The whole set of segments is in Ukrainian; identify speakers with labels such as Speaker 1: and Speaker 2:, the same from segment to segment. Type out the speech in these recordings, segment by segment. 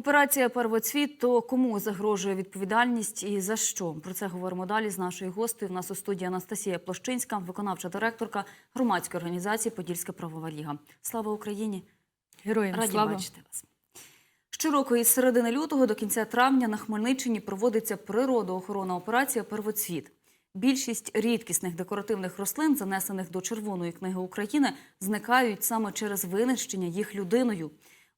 Speaker 1: Операція Первоцвіт то кому загрожує відповідальність і за що? Про це говоримо далі з нашою гостею. У нас у студії Анастасія Площинська, виконавча директорка громадської організації Подільська правова ліга. Слава Україні!
Speaker 2: Героям
Speaker 1: Раді
Speaker 2: слава.
Speaker 1: бачити вас. Щороку із середини лютого до кінця травня на Хмельниччині проводиться природоохоронна операція Первоцвіт. Більшість рідкісних декоративних рослин, занесених до Червоної книги України, зникають саме через винищення їх людиною.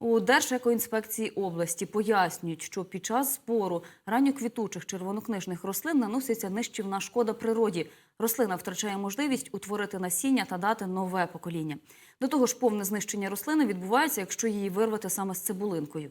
Speaker 1: У Держекоінспекції області пояснюють, що під час збору ранньоквітучих червонокнижних рослин наноситься нищівна шкода природі. Рослина втрачає можливість утворити насіння та дати нове покоління. До того ж, повне знищення рослини відбувається, якщо її вирвати саме з цибулинкою.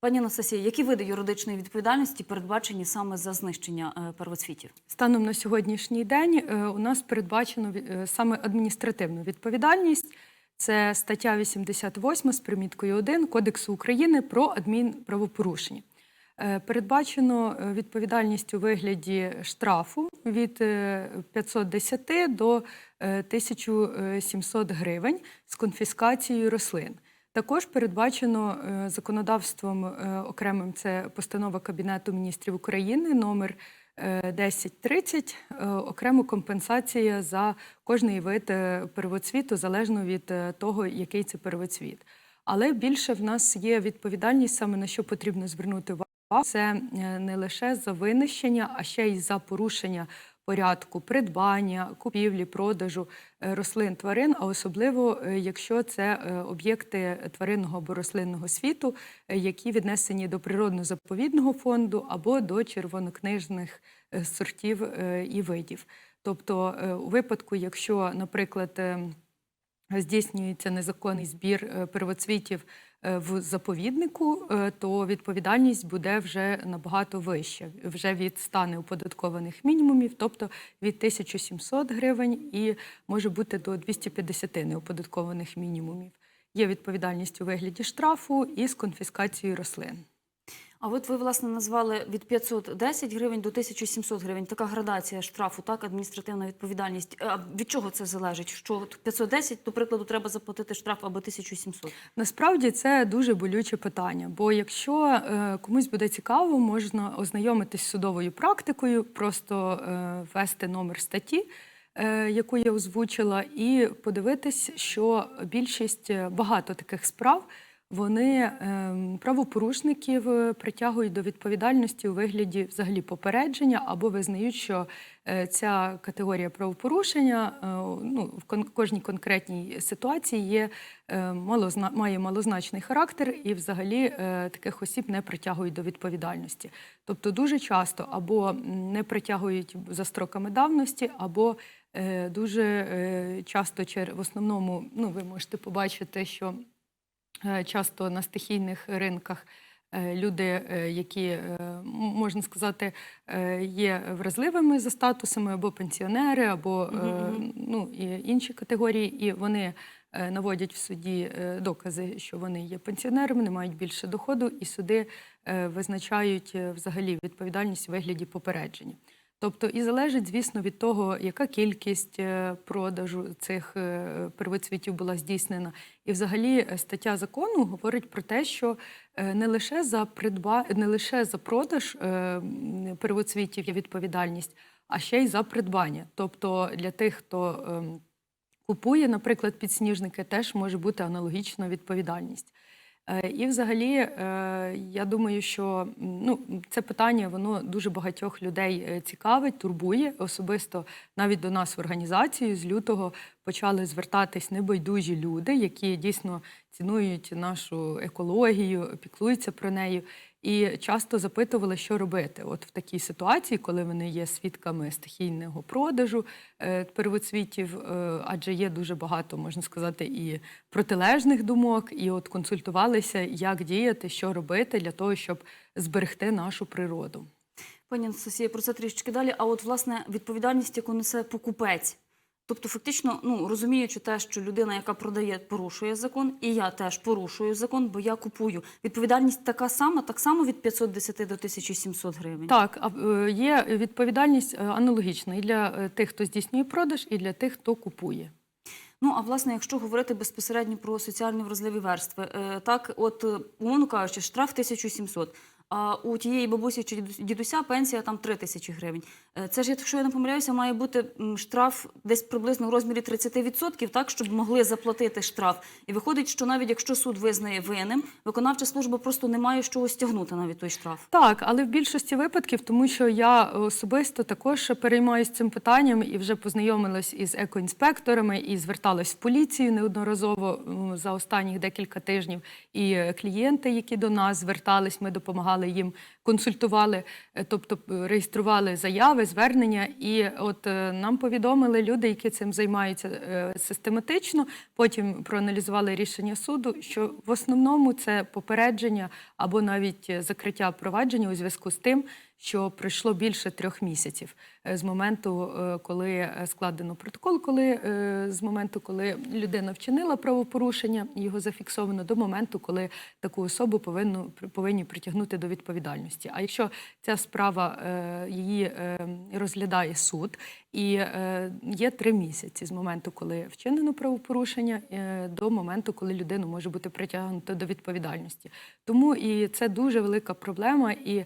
Speaker 1: Пані Анастасія, які види юридичної відповідальності передбачені саме за знищення е, первоцвітів?
Speaker 2: Станом на сьогоднішній день е, у нас передбачено е, саме адміністративну відповідальність. Це стаття 88 з приміткою 1 Кодексу України про адмінправопорушення. Е, Передбачено е, відповідальність у вигляді штрафу від е, 510 до е, 1700 гривень з конфіскацією рослин. Також передбачено законодавством окремим це постанова Кабінету міністрів України номер 1030, е, окремо компенсація за кожний вид е, первоцвіту, залежно від е, того, який це первоцвіт. Але більше в нас є відповідальність саме на що потрібно звернути увагу. Це е, не лише за винищення, а ще й за порушення порядку придбання, купівлі, продажу е, рослин тварин, а особливо е, якщо це е, об'єкти тваринного або рослинного світу, які віднесені до природно-заповідного фонду або до червонокнижних сортів і видів. Тобто, у випадку, якщо, наприклад, е, здійснюється незаконний збір первоцвітів в заповіднику, е, то відповідальність буде вже набагато вища, вже від ста неоподаткованих мінімумів, тобто від 1700 гривень і може бути до 250 неоподаткованих мінімумів. Є відповідальність у вигляді штрафу і з конфіскацією рослин.
Speaker 1: А от ви власне назвали від 510 гривень до 1700 гривень. Така градація штрафу, так адміністративна відповідальність. А від чого це залежить? Що от 510, до прикладу, треба заплатити штраф або 1700?
Speaker 2: Насправді це дуже болюче питання. Бо якщо е, комусь буде цікаво, можна ознайомитись з судовою практикою, просто е, ввести номер статті, е, яку я озвучила, і подивитись, що більшість е, багато таких справ. Вони е, правопорушників е, притягують до відповідальності у вигляді взагалі попередження або визнають, що е, ця категорія правопорушення е, ну, в кожній конкретній ситуації є малозна, має малозначний характер, і взагалі таких осіб не притягують до відповідальності. Тобто дуже часто або не притягують за строками давності, або дуже часто в основному, ну ви можете побачити, що часто на стихійних ринках е, люди, е, які, е, можна сказати, е, є вразливими за статусами, або пенсіонери, або е,
Speaker 1: Мгм,
Speaker 2: ну, і інші категорії, і вони е, наводять в суді е, докази, що вони є пенсіонерами, не мають більше доходу, і суди е, визначають е, взагалі відповідальність у вигляді попередження. Тобто і залежить, звісно, від того, яка кількість е, продажу цих е, первоцвітів була здійснена. І взагалі е, стаття закону говорить про те, що не лише за придба... не лише за продаж первоцвітів є відповідальність, а ще й за придбання. Тобто для тих, хто ем, купує, наприклад, підсніжники, теж може бути аналогічна відповідальність. Е, І взагалі, е, я думаю, що ну, це питання воно дуже багатьох людей е, цікавить, турбує. Особисто навіть до нас в організацію з лютого почали звертатись небайдужі люди, які дійсно цінують нашу екологію, піклуються про неї. І часто запитували, що робити. От в такій ситуації, коли вони є свідками стихійного продажу е, первоцвітів, е, адже є дуже багато, можна сказати, і протилежних думок, і от консультувалися, як діяти, що робити для того, щоб зберегти нашу природу.
Speaker 1: Пані Анастасія, про це трішечки далі. А от власне відповідальність, яку несе покупець. Тобто, фактично, ну розуміючи те, що людина, яка продає, порушує закон, і я теж порушую закон, бо я купую. Відповідальність така сама, так само від 510 до 1700 гривень.
Speaker 2: Так, а, е, є відповідальність е, аналогічна і для е, тих, хто здійснює продаж, і для тих, хто купує.
Speaker 1: Ну а власне, якщо говорити безпосередньо про соціально вразливі верстви, так, от умовно кажучи, штраф 1700, а у тієї бабусі чи дідуся пенсія там 3 тисячі гривень. Е, Це ж, якщо я не помиляюся, має бути штраф десь приблизно в розмірі 30%, так, щоб могли заплатити штраф. І виходить, що навіть якщо суд визнає винним, виконавча служба просто не має чого стягнути навіть той штраф.
Speaker 2: Так, але в більшості випадків, тому що я особисто також переймаюся цим питанням і вже познайомилась із екоінспекторами і зверталась в поліцію неодноразово за останніх декілька тижнів. І е, клієнти, які до нас звертались, ми допомагали їм, консультували, е, тобто е, реєстрували заяви, звернення. І от е, нам повідомили люди, які цим займаються систематично. Потім проаналізували рішення суду, що в основному це попередження або навіть закриття провадження у зв'язку з тим, що пройшло більше трьох місяців з моменту, е, коли е, складено протокол, коли е, з моменту, коли людина вчинила правопорушення, його зафіксовано до моменту, коли таку особу повинно повинні притягнути до відповідальності. А якщо ця справа її розглядає суд, і є три місяці з моменту, коли вчинено правопорушення, до моменту, коли людину може бути притягнуто до відповідальності. Тому і це дуже велика проблема, і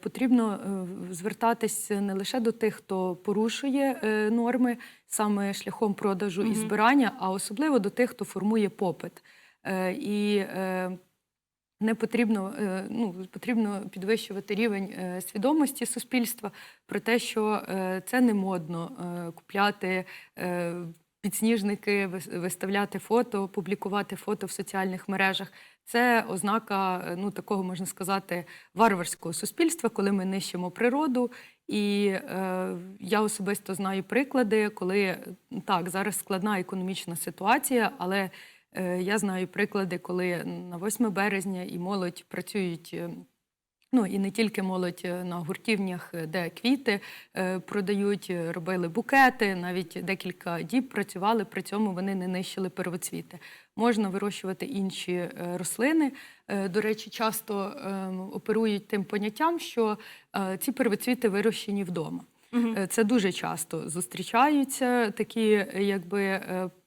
Speaker 2: потрібно звертатись не лише до тих, хто порушує е, норми саме шляхом продажу і збирання, а особливо до тих, хто формує попит. Е, І е, не потрібно, ну, потрібно підвищувати рівень свідомості суспільства про те, що це не модно купляти підсніжники, виставляти фото, публікувати фото в соціальних мережах. Це ознака ну, такого, можна сказати, варварського суспільства, коли ми нищимо природу. І е, я особисто знаю приклади, коли так, зараз складна економічна ситуація, але е, я знаю приклади, коли на 8 березня і молодь працюють. Ну і не тільки молодь е, на гуртівнях, е, де квіти е, продають, робили букети, навіть декілька діб працювали, при цьому вони не нищили первоцвіти. Можна вирощувати інші рослини. До речі, часто е, оперують тим поняттям, що ці первоцвіти вирощені вдома. Це дуже часто зустрічаються такі, якби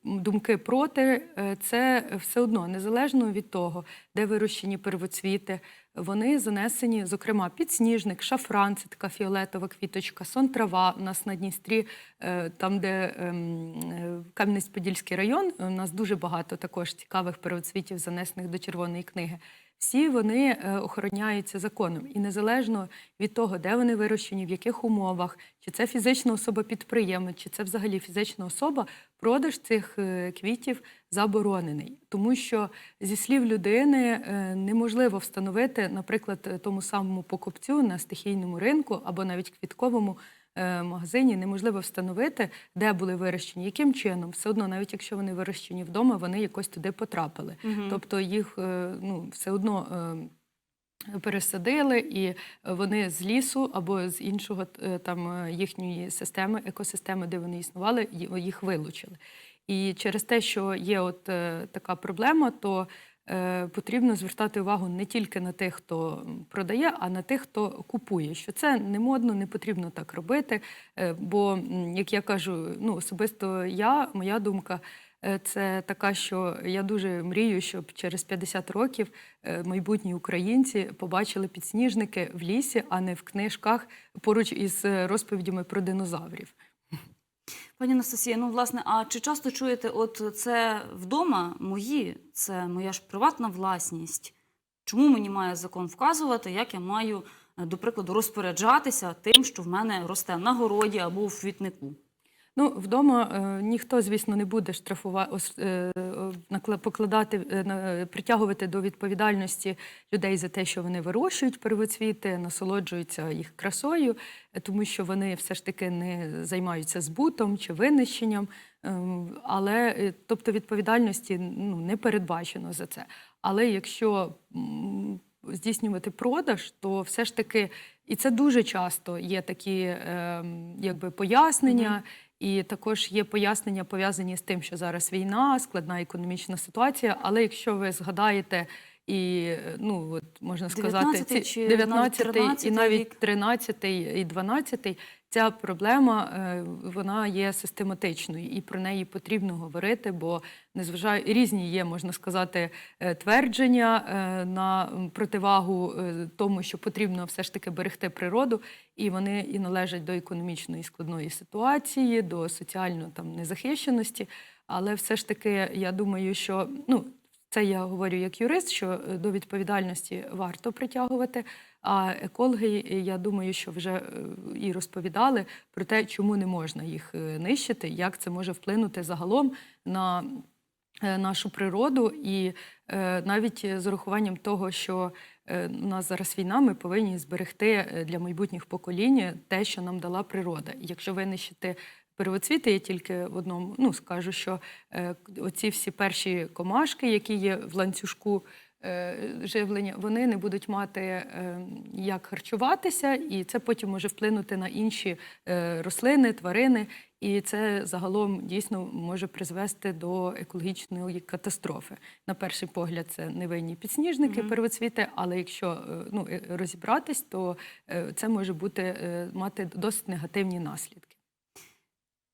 Speaker 2: думки проти. Це все одно незалежно від того, де вирощені первоцвіти. Вони занесені, зокрема, підсніжник, шафран, це така фіолетова квіточка, сонтрава. У нас на Дністрі, е, там, де ем, е, Кам'янець-Подільський район, у нас дуже багато також цікавих первоцвітів, занесених до червоної книги. Всі вони е, охороняються законом, і незалежно від того, де вони вирощені, в яких умовах, чи це фізична особа підприємець, чи це взагалі фізична особа, продаж цих е, квітів заборонений, тому що зі слів людини е, неможливо встановити, наприклад, тому самому покупцю на стихійному ринку або навіть квітковому магазині неможливо встановити, де були вирощені, яким чином. Все одно, навіть якщо вони вирощені вдома, вони якось туди потрапили. Тобто їх е, ну, все одно. е, Пересадили, і вони з лісу або з іншого е, там е, їхньої системи, екосистеми, де вони існували, їх вилучили. І через те, що є от е, така проблема, то е, потрібно звертати увагу не тільки на тих, хто продає, а на тих, хто купує. Що це не модно, не потрібно так робити. Е, бо, як я кажу, ну особисто я, моя думка. е, Це така, що я дуже мрію, щоб через 50 років е, майбутні українці побачили підсніжники в лісі, а не в книжках поруч із е, розповідями про динозаврів.
Speaker 1: Пані Анастасія, ну власне, а чи часто чуєте, от це вдома мої, це моя ж приватна власність? Чому мені має закон вказувати, як я маю, е, до прикладу, розпоряджатися тим, що в мене росте на городі або в квітнику?
Speaker 2: Ну, вдома е, ніхто, звісно, не буде штрафувати, е, накла- покладати, е, притягувати до відповідальності людей за те, що вони вирощують первоцвіти, насолоджуються їх красою, тому що вони все ж таки не займаються збутом чи винищенням. Але тобто відповідальності ну, не передбачено за це. Але якщо здійснювати продаж, то все ж таки, і це дуже часто є такі ем, якби пояснення. І також є пояснення пов'язані з тим, що зараз війна, складна економічна ситуація. Але якщо ви згадаєте І ну от можна сказати,
Speaker 1: 19-й
Speaker 2: ці
Speaker 1: чи
Speaker 2: 19
Speaker 1: навіть
Speaker 2: і
Speaker 1: 13-й
Speaker 2: навіть
Speaker 1: рік?
Speaker 2: 13 і 12 ця проблема е, вона є систематичною, і про неї потрібно говорити, бо незважаю різні є, можна сказати, е, твердження е, на противагу тому, що потрібно все ж таки берегти природу, і вони і належать до економічної складної ситуації, до соціально там незахищеності. Але все ж таки, я думаю, що ну. Це я говорю як юрист, що е, до відповідальності варто притягувати. А екологи, я думаю, що вже е, і розповідали про те, чому не можна їх е, нищити, як це може вплинути загалом на нашу природу, і навіть з урахуванням того, що у нас зараз війна, ми повинні зберегти для майбутніх поколінь те, що нам дала природа. Якщо винищити первоцвіти, я тільки в одному ну скажу, що е, оці всі перші комашки, які є в ланцюжку е, живлення, вони не будуть мати е, як харчуватися, і це потім може вплинути на інші е, рослини, тварини. І це загалом дійсно може призвести до екологічної катастрофи. На перший погляд, це невинні підсніжники,
Speaker 1: Мгм.
Speaker 2: первоцвіти, але якщо е, ну, е, розібратись, то е, це може бути е, мати досить негативні наслідки.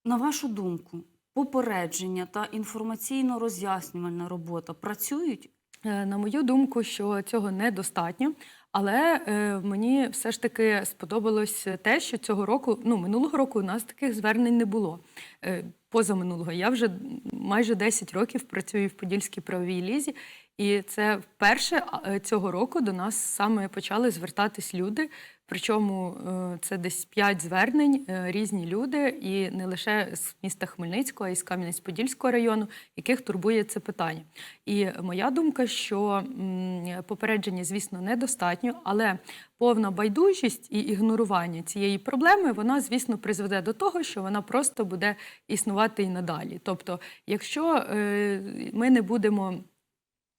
Speaker 1: На вашу думку, попередження та інформаційно-роз'яснювальна робота працюють?
Speaker 2: Е, На мою думку, що цього недостатньо, але е, мені все ж таки сподобалось те, що цього року, ну минулого року, у нас таких звернень не було. Е, позаминулого я вже майже 10 років працюю в Подільській правовій лізі, і це вперше е, цього року до нас саме почали звертатись люди. Причому е, це десь 5 звернень, е, різні люди, і не лише з міста Хмельницького, а й з Кам'янець-Подільського району, яких турбує це питання. І моя думка, що попередження, звісно, недостатньо, але повна байдужість і ігнорування цієї проблеми, вона, звісно, призведе до того, що вона просто буде існувати і надалі. Тобто, якщо ми не будемо.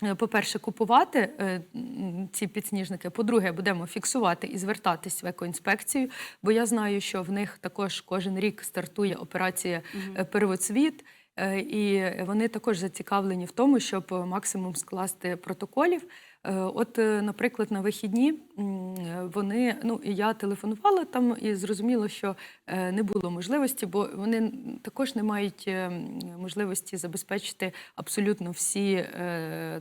Speaker 2: Е, По-перше, купувати е, ці підсніжники. По-друге, будемо фіксувати і звертатись в екоінспекцію, бо я знаю, що в них також кожен рік стартує операція е, Первоцвіт. І вони також зацікавлені в тому, щоб максимум скласти протоколів. Е, От, е, наприклад, на вихідні вони ну і я телефонувала там, і зрозуміло, що е, не було можливості, бо вони також не мають можливості забезпечити абсолютно всі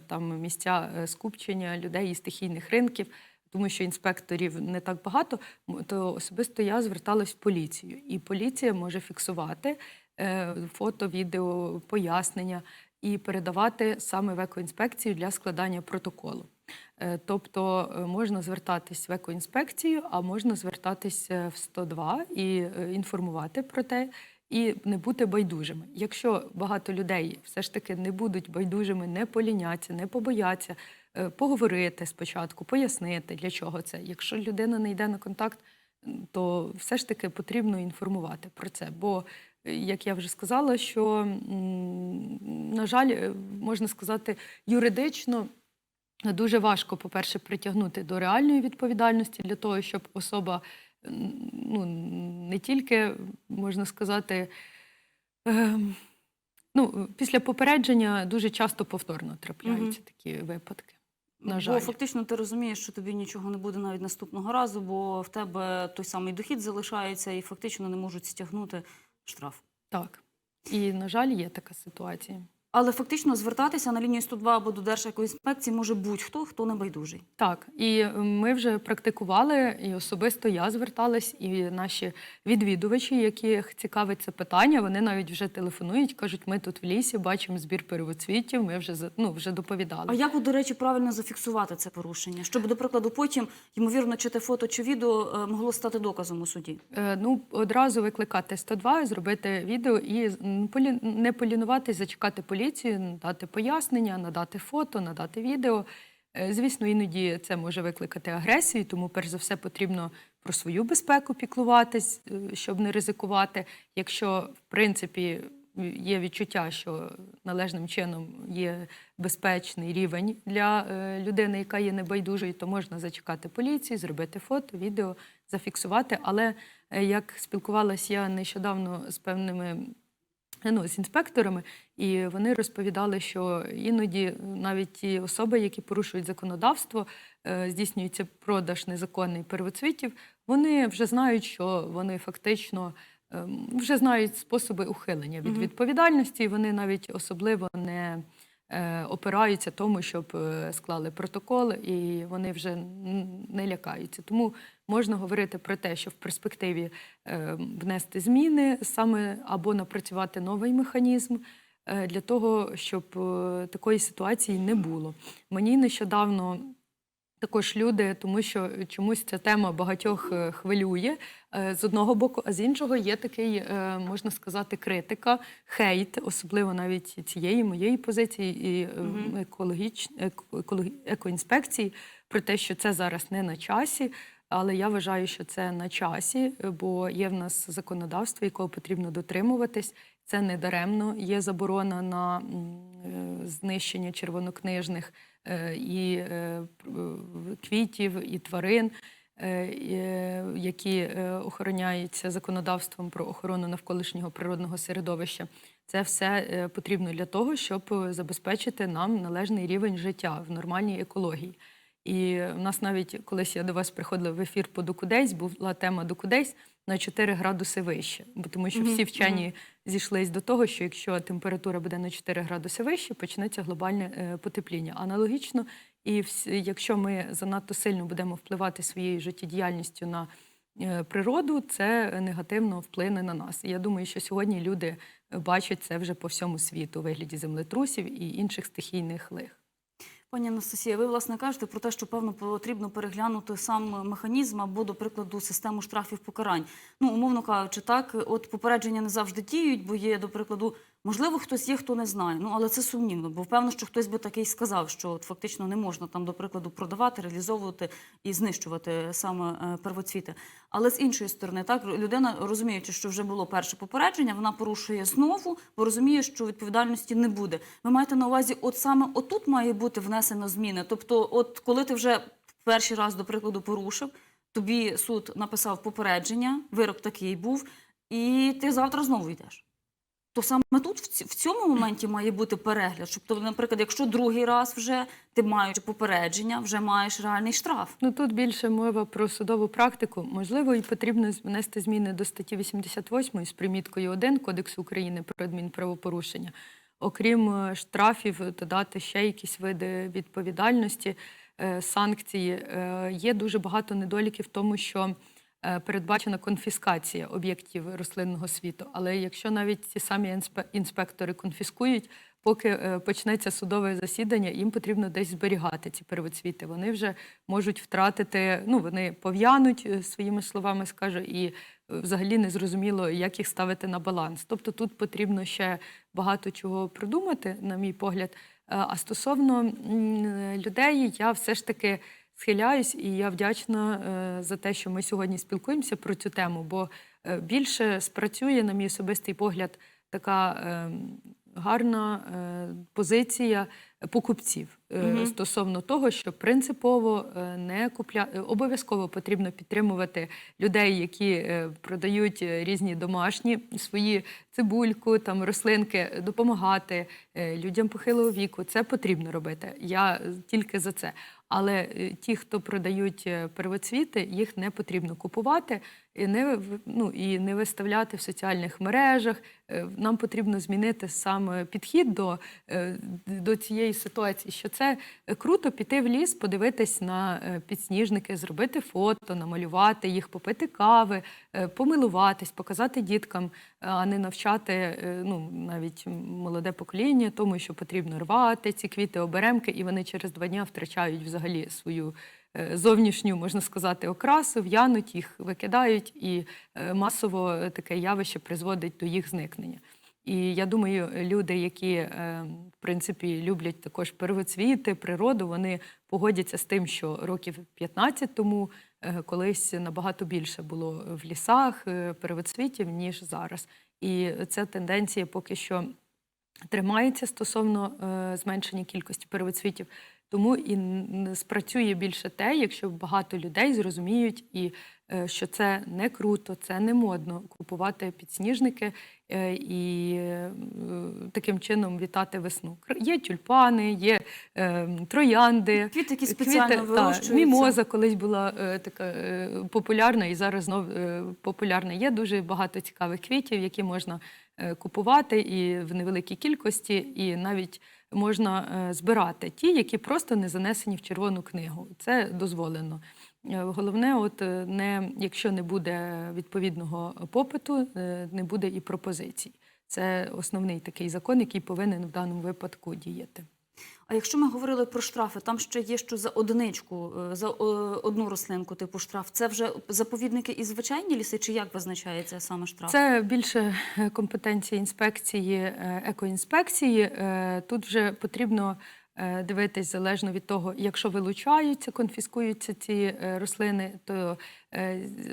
Speaker 2: там місця скупчення людей і стихійних ринків. Тому що інспекторів не так багато, то особисто я зверталась в поліцію, і поліція може фіксувати фото, відео, пояснення і передавати саме в екоінспекцію для складання протоколу. Е, Тобто е, можна звертатись в екоінспекцію, а можна звертатись е, в 102 і інформувати про те, і не бути байдужими. Якщо багато людей все ж таки не будуть байдужими, не поліняться, не побояться поговорити спочатку, пояснити, для чого це. Якщо людина не йде на контакт, то все ж таки потрібно інформувати про це. Бо, як я вже сказала, що, на жаль, можна сказати, юридично. Дуже важко, по-перше, притягнути до реальної відповідальності для того, щоб особа ну, не тільки, можна сказати, ем, ну, після попередження дуже часто повторно трапляються такі випадки. На жаль.
Speaker 1: Бо фактично ти розумієш, що тобі нічого не буде навіть наступного разу, бо в тебе той самий дохід залишається і фактично не можуть стягнути штраф.
Speaker 2: Так. І, на жаль, є така ситуація.
Speaker 1: Але фактично звертатися на лінію 102 або до Держекоінспекції може будь-хто, хто не байдужий.
Speaker 2: Так, і е, ми вже практикували, і особисто я зверталась, і наші відвідувачі, яких цікавить це питання, вони навіть вже телефонують, кажуть, ми тут в лісі бачимо збір первоцвітів, ми вже ну, вже доповідали.
Speaker 1: А як, до речі, правильно зафіксувати це порушення? Щоб, до прикладу, потім, ймовірно, чи те фото, чи відео е, могло стати доказом у суді?
Speaker 2: Е, Ну, одразу викликати 102, зробити відео і полі- не полінуватись, зачекати поліцію, надати пояснення, надати фото, надати відео. Е, Звісно, іноді це може викликати агресію, тому перш за все потрібно про свою безпеку піклуватись, е, щоб не ризикувати. Якщо в принципі є відчуття, що належним чином є безпечний рівень для е, людини, яка є небайдужою, то можна зачекати поліцію, зробити фото, відео, зафіксувати. Але як спілкувалася я нещодавно з певними ну, з інспекторами, і вони розповідали, що іноді навіть ті особи, які порушують законодавство, е, здійснюється продаж незаконний первоцвітів, вони вже знають, що вони фактично ем, вже знають способи ухилення від відповідальності, і вони навіть особливо не опираються тому, щоб е, склали протокол, і вони вже не лякаються. Тому можна говорити про те, що в перспективі е, внести зміни саме або напрацювати новий механізм е, для того, щоб е, такої ситуації не було. Мені нещодавно. Також люди, тому що чомусь ця тема багатьох е, хвилює е, з одного боку, а з іншого є такий, е, можна сказати, критика, хейт, особливо навіть цієї моєї позиції і екологіч... еко- екоінспекції про те, що це зараз не на часі. Але я вважаю, що це на часі, бо є в нас законодавство, якого потрібно дотримуватись. Це не даремно. Є заборона на знищення червонокнижних і е, е, квітів, і тварин, е, е, які е, охороняються законодавством про охорону навколишнього природного середовища. Це все е, потрібно для того, щоб е, забезпечити нам належний рівень життя в нормальній екології. І в нас навіть колись я до вас приходила в ефір по Докудейс, була тема Докудейс на 4 градуси вище. Бо тому що всі вчені зійшлись до того, що якщо температура буде на 4 градуси вище, почнеться глобальне е, потепління. Аналогічно, і якщо ми занадто сильно будемо впливати своєю життєдіяльністю на е, природу, це негативно вплине на нас. І я думаю, що сьогодні люди бачать це вже по всьому світу у вигляді землетрусів і інших стихійних лих.
Speaker 1: Пані Анастасія, ви власне кажете про те, що певно потрібно переглянути сам механізм або, до прикладу, систему штрафів покарань. Ну, умовно кажучи, так, от попередження не завжди діють, бо є, до прикладу, можливо, хтось є, хто не знає. Ну, але це сумнівно, бо певно, що хтось би такий сказав, що от, фактично не можна там, до прикладу, продавати, реалізовувати і знищувати саме е, первоцвіти. Але з іншої сторони, так людина, розуміючи, що вже було перше попередження, вона порушує знову, бо розуміє, що відповідальності не буде. Ви маєте на увазі, от саме отут має бути внесено зміни. Тобто, от коли ти вже перший раз, до прикладу, порушив, тобі суд написав попередження, вирок такий був, і ти завтра знову йдеш. То саме тут, в цьому моменті, має бути перегляд. Щоб, тобто, наприклад, якщо другий раз вже ти маєш попередження, вже маєш реальний штраф.
Speaker 2: Ну тут більше мова про судову практику. Можливо, і потрібно внести зміни до статті 88 з приміткою 1 Кодексу України про адмінправопорушення. Окрім е, штрафів, додати ще якісь види відповідальності, е, санкції. Е, Є дуже багато недоліків в тому, що передбачена конфіскація об'єктів рослинного світу. Але якщо навіть ці самі інспектори конфіскують, поки е, почнеться судове засідання, їм потрібно десь зберігати ці первоцвіти. Вони вже можуть втратити, ну вони пов'януть е, своїми словами, скажу, і е, взагалі не зрозуміло, як їх ставити на баланс. Тобто тут потрібно ще багато чого придумати, на мій погляд. Е, А стосовно людей, я все ж таки схиляюсь, і я вдячна е, за те, що ми сьогодні спілкуємося про цю тему, бо е, більше спрацює, на мій особистий погляд, така е, гарна позиція покупців
Speaker 1: Мгм.
Speaker 2: стосовно того, що принципово не купля... обов'язково потрібно підтримувати людей, які продають різні домашні свої цибульку, там рослинки, допомагати людям похилого віку. Це потрібно робити. Я тільки за це. Але е, ті, хто продають е, первоцвіти, їх не потрібно купувати і не ну, і не виставляти в соціальних мережах. Е, Нам потрібно змінити саме підхід до, е, до цієї ситуації, що це е, круто піти в ліс, подивитись на підсніжники, зробити фото, намалювати їх, попити кави, помилуватись, показати діткам, а не навчати ну, навіть молоде покоління тому, що потрібно рвати ці квіти, оберемки, і вони через два дні втрачають взагалі свою зовнішню, можна сказати, окрасу, в'януть їх, викидають, і е, масово е, таке явище призводить до їх зникнення. І я думаю, люди, які е, в принципі люблять також первоцвіти, природу, вони погодяться з тим, що років 15 тому е, колись набагато більше було в лісах е, первоцвітів, ніж зараз. І ця тенденція поки що тримається стосовно е, зменшення кількості первоцвітів. Тому і спрацює більше те, якщо багато людей зрозуміють, і е, що це не круто, це не модно купувати підсніжники е, і е, таким чином вітати весну. Є тюльпани, є троянди.
Speaker 1: Квіти, які спеціально
Speaker 2: Квіти, та, мімоза колись була така популярна і зараз знов популярна. Є дуже багато цікавих квітів, які можна купувати і в невеликій кількості, і навіть можна е, збирати ті, які просто не занесені в червону книгу. Це дозволено. Е, Головне, от е, не якщо не буде відповідного попиту, не буде і пропозицій. Це основний такий закон, який повинен в даному випадку діяти.
Speaker 1: А якщо ми говорили про штрафи, там ще є що за одиничку, е, за е, одну рослинку, типу штраф. Це вже заповідники і звичайні ліси, чи як визначається саме штраф?
Speaker 2: Це більше е, компетенції інспекції, екоінспекції. Тут вже потрібно дивитись залежно від того, якщо вилучаються, конфіскуються ці рослини, то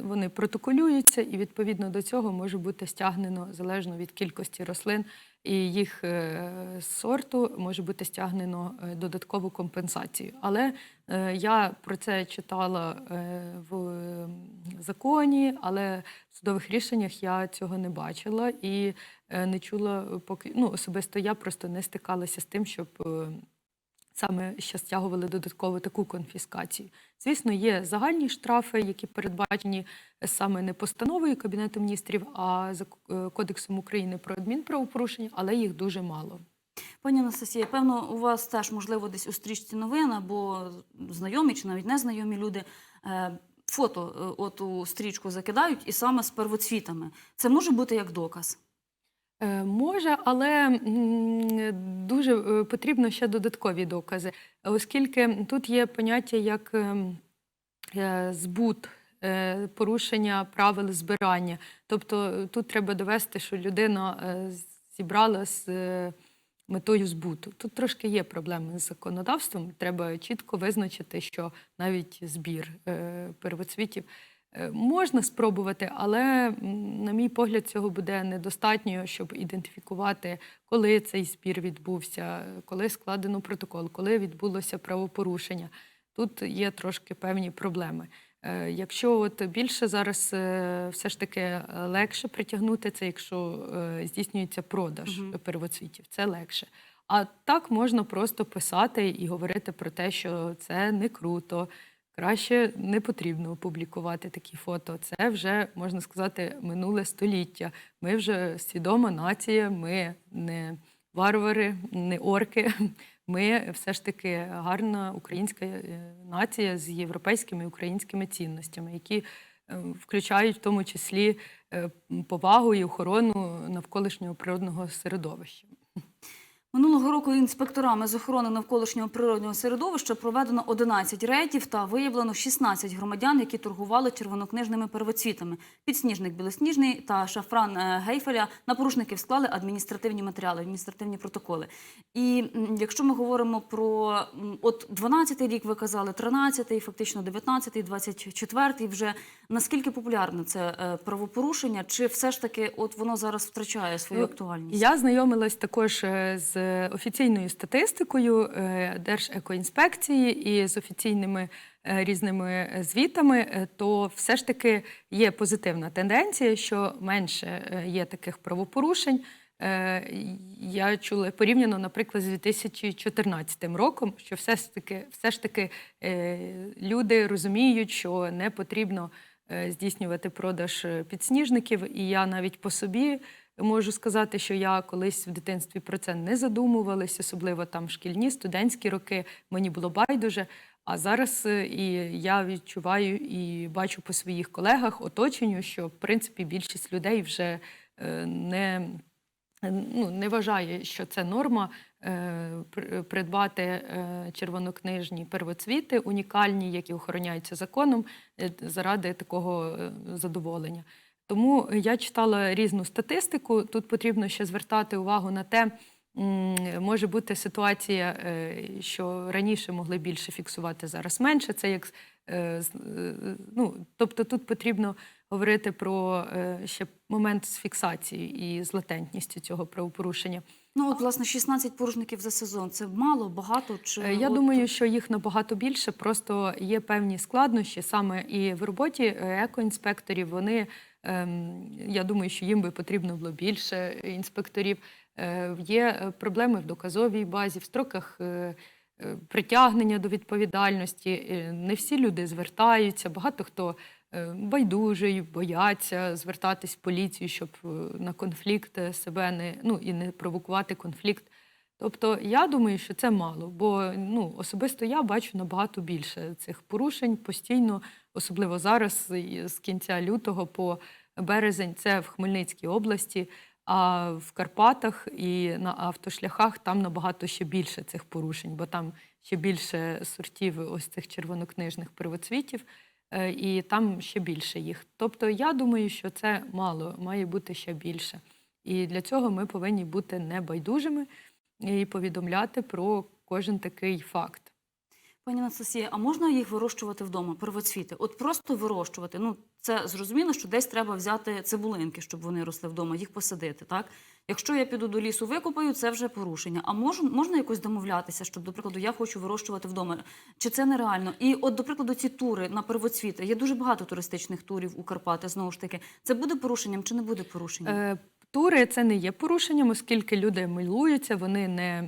Speaker 2: вони протоколюються, і відповідно до цього може бути стягнено залежно від кількості рослин і їх е, сорту може бути стягнено е, додаткову компенсацію. Але е, я про це читала в законі, але в судових рішеннях я цього не бачила і не чула поки ну особисто я просто не стикалася з тим, щоб. Саме ще стягували додатково таку конфіскацію. Звісно, є загальні штрафи, які передбачені саме не постановою Кабінету міністрів, а зак- е, Кодексом України про адмінправопорушення, але їх дуже мало.
Speaker 1: Пані Анастасія, певно, у вас теж можливо десь у стрічці новин або знайомі чи навіть незнайомі люди е, фото е, от у стрічку закидають і саме з первоцвітами. Це може бути як доказ.
Speaker 2: Е, Може, але дуже е, потрібно ще додаткові докази, оскільки тут є поняття як е, збут, порушення правил збирання. Тобто тут треба довести, що людина зібрала з метою збуту. Тут трошки є проблеми з законодавством. Треба чітко визначити, що навіть збір первоцвітів Можна спробувати, але, на мій погляд, цього буде недостатньо, щоб ідентифікувати, коли цей збір відбувся, коли складено протокол, коли відбулося правопорушення. Тут є трошки певні проблеми. Е, Якщо от більше зараз е, все ж таки е, легше притягнути це, якщо е, здійснюється продаж
Speaker 1: Мгм.
Speaker 2: первоцвітів, це легше. А так можна просто писати і говорити про те, що це не круто, краще не потрібно публікувати такі фото. Це вже можна сказати минуле століття. Ми вже свідома нація, ми не варвари, не орки. Ми все ж таки гарна українська е, нація з європейськими українськими цінностями, які е, включають в тому числі е, повагу і охорону навколишнього природного середовища.
Speaker 1: Минулого року інспекторами з охорони навколишнього природнього середовища проведено 11 рейдів та виявлено 16 громадян, які торгували червонокнижними первоцвітами. Підсніжник білосніжний та шафран е, гейфеля на порушників склали адміністративні матеріали, адміністративні протоколи. І якщо ми говоримо про от 12-й рік, ви казали, 13-й, фактично 19-й, 24-й вже наскільки популярне це е, правопорушення? Чи все ж таки от воно зараз втрачає свою
Speaker 2: Ну,
Speaker 1: актуальність?
Speaker 2: Я знайомилась також е, з офіційною статистикою е, Держекоінспекції і з офіційними е, різними е, звітами, е, то все ж таки є позитивна тенденція, що менше е, є таких правопорушень. Е, Я чула порівняно, наприклад, з 2014 роком, що все ж таки, все ж таки е, люди розуміють, що не потрібно е, здійснювати продаж е, підсніжників, і я навіть по собі можу сказати, що я колись в дитинстві про це не задумувалась, особливо там шкільні, студентські роки. Мені було байдуже. А зараз е, і я відчуваю і бачу по своїх колегах оточенню, що в принципі більшість людей вже е, не, ну, не вважає, що це норма е, придбати червонокнижні первоцвіти, унікальні, які охороняються законом, заради такого задоволення. Тому я читала різну статистику. Тут потрібно ще звертати увагу на те, може бути ситуація, е, що раніше могли більше фіксувати, зараз менше. Це як е, е, ну, тобто тут потрібно говорити про ще момент з фіксацією і з латентністю цього правопорушення.
Speaker 1: Ну, от, власне, 16 порушників за сезон це мало, багато чи
Speaker 2: Я
Speaker 1: от-
Speaker 2: думаю, що їх набагато більше. Просто є певні складнощі саме і в роботі екоінспекторів. Вони я думаю, що їм би потрібно було більше інспекторів. Е, Є е, проблеми в доказовій базі, в строках. е, Притягнення до відповідальності не всі люди звертаються. Багато хто байдужий, бояться звертатись в поліцію, щоб на конфлікт себе не ну і не провокувати конфлікт. Тобто я думаю, що це мало, бо ну особисто я бачу набагато більше цих порушень постійно, особливо зараз, з кінця лютого по березень, це в Хмельницькій області. А в Карпатах і на автошляхах там набагато ще більше цих порушень, бо там ще більше сортів ось цих червонокнижних первоцвітів, е, і там ще більше їх. Тобто я думаю, що це мало, має бути ще більше. І для цього ми повинні бути небайдужими і повідомляти про кожен такий факт.
Speaker 1: Пані Анастасія, а можна їх вирощувати вдома, первоцвіти? От просто вирощувати. Ну, це зрозуміло, що десь треба взяти цибулинки, щоб вони росли вдома, їх посадити, так? Якщо я піду до лісу, викопаю, це вже порушення. А можна, можна якось домовлятися, щоб, до прикладу, я хочу вирощувати вдома? Чи це нереально? І от, до прикладу, ці тури на первоцвіти. Є дуже багато туристичних турів у Карпати, знову ж таки. Це буде порушенням чи не буде порушенням?
Speaker 2: Е, Тури це не є порушенням, оскільки люди милуються, вони не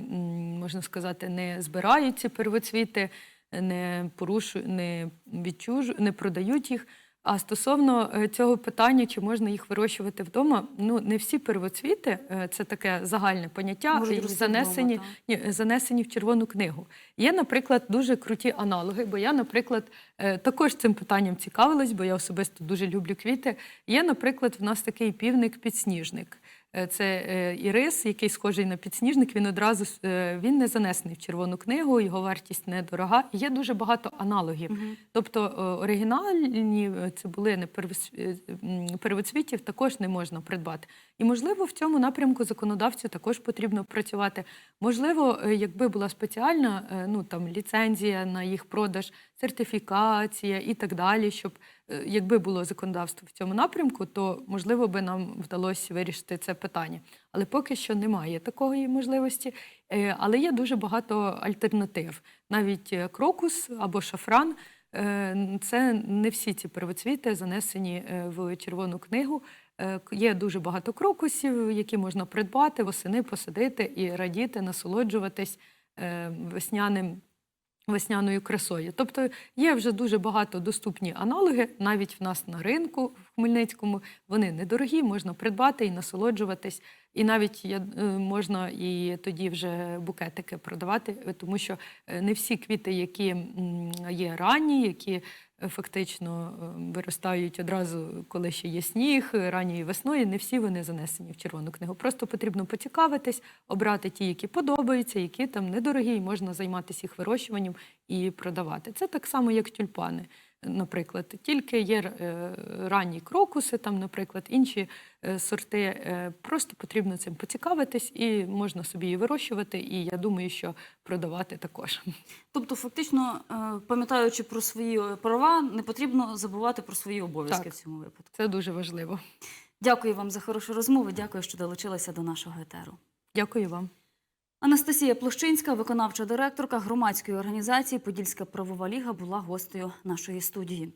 Speaker 2: можна сказати, не збирають ці первоцвіти, не порушують, не відчужують, не продають їх. А стосовно е, цього питання, чи можна їх вирощувати вдома, ну не всі первоцвіти, е, це таке загальне поняття,
Speaker 1: Можуть
Speaker 2: занесені,
Speaker 1: вдома,
Speaker 2: ні, занесені в червону книгу. Є, наприклад, дуже круті аналоги, бо я, наприклад, е, також цим питанням цікавилась, бо я особисто дуже люблю квіти. Є, наприклад, в нас такий півник-підсніжник. Е, Це е, ірис, який схожий на підсніжник. Він одразу е, він не занесений в червону книгу, його вартість недорога. Є дуже багато аналогів.
Speaker 1: Мгм.
Speaker 2: Тобто оригінальні цибулини первоц- первоцвітів також не можна придбати. І можливо в цьому напрямку законодавцю також потрібно працювати. Можливо, якби була спеціальна ну там ліцензія на їх продаж, сертифікація і так далі, щоб якби було законодавство в цьому напрямку, то можливо би нам вдалося вирішити це питання. Але поки що немає такої можливості. Е, Але є дуже багато альтернатив. Навіть е, крокус або шафран. е, Це не всі ці первоцвіти занесені е, в червону книгу. Е, Є дуже багато крокусів, які можна придбати, восени посадити і радіти, насолоджуватись е, весняним. Весняною красою. Тобто є вже дуже багато доступні аналоги, навіть в нас на ринку в Хмельницькому. Вони недорогі, можна придбати і насолоджуватись. І навіть е, можна і тоді вже букетики продавати, тому що е, не всі квіти, які є ранні, які фактично е, виростають одразу, коли ще є сніг, ранньої весною, не всі вони занесені в червону книгу. Просто потрібно поцікавитись, обрати ті, які подобаються, які там недорогі, і можна займатися їх вирощуванням і продавати. Це так само, як тюльпани. Наприклад, тільки є е, ранні крокуси, там, наприклад, інші е, сорти. Е, Просто потрібно цим поцікавитись, і можна собі її вирощувати. І я думаю, що продавати також.
Speaker 1: Тобто, фактично, пам'ятаючи про свої права, не потрібно забувати про свої обов'язки
Speaker 2: Так.
Speaker 1: в цьому випадку.
Speaker 2: Це дуже важливо.
Speaker 1: Дякую вам за хорошу розмову. Дякую, що долучилися до нашого етеру.
Speaker 2: Дякую вам.
Speaker 1: Анастасія Площинська, виконавча директорка громадської організації Подільська правова ліга, була гостею нашої студії.